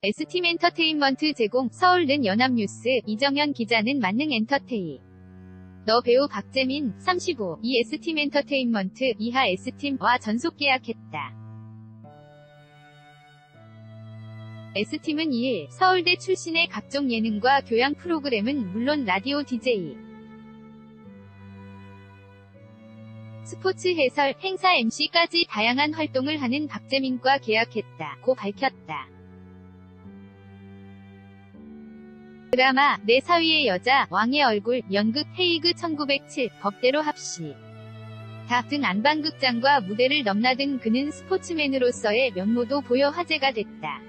S팀 엔터테인먼트 제공 서울는 연합뉴스 이정현 기자는 만능 엔터테이 너 배우 박재민 35 이 S팀 엔터테인먼트 이하 S팀과 전속 계약했다. S팀은 2일 서울대 출신의 각종 예능과 교양 프로그램은 물론 라디오 DJ, 스포츠 해설, 행사 MC까지 다양한 활동을 하는 박재민과 계약했다. 고 밝혔다. 드라마 내 사위의 여자, 왕의 얼굴, 연극 헤이그 1907, 법대로 합시. 다등 안방극장과 무대를 넘나든 그는 스포츠맨으로서의 면모도 보여 화제가 됐다.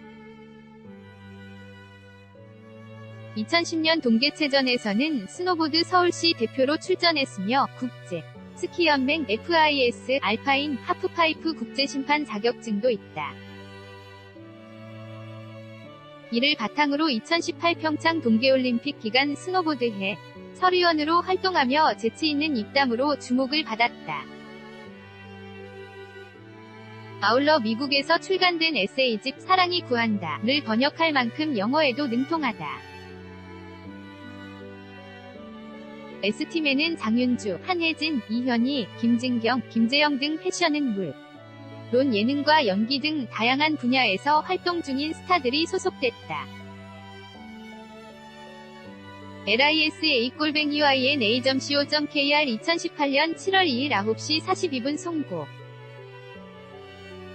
2010년 동계체전에서는 스노보드 서울시 대표로 출전했으며 국제 스키연맹 FIS 알파인 하프파이프 국제심판 자격증도 있다. 이를 바탕으로 2018 평창 동계올림픽 기간 스노보드해 서리원으로 활동하며 재치있는 입담으로 주목을 받았다. 아울러 미국에서 출간된 에세이집 사랑이 구한다를 번역할 만큼 영어에도 능통하다. S팀에는 장윤주, 한혜진, 이현희, 김진경, 김재영 등 패션은 물. 론 예능과 연기 등 다양한 분야에서 활동 중인 스타들이 소속됐다. LISA 꼴뱅이 YNA.co.kr 2018년 7월 2일 9시 42분 송고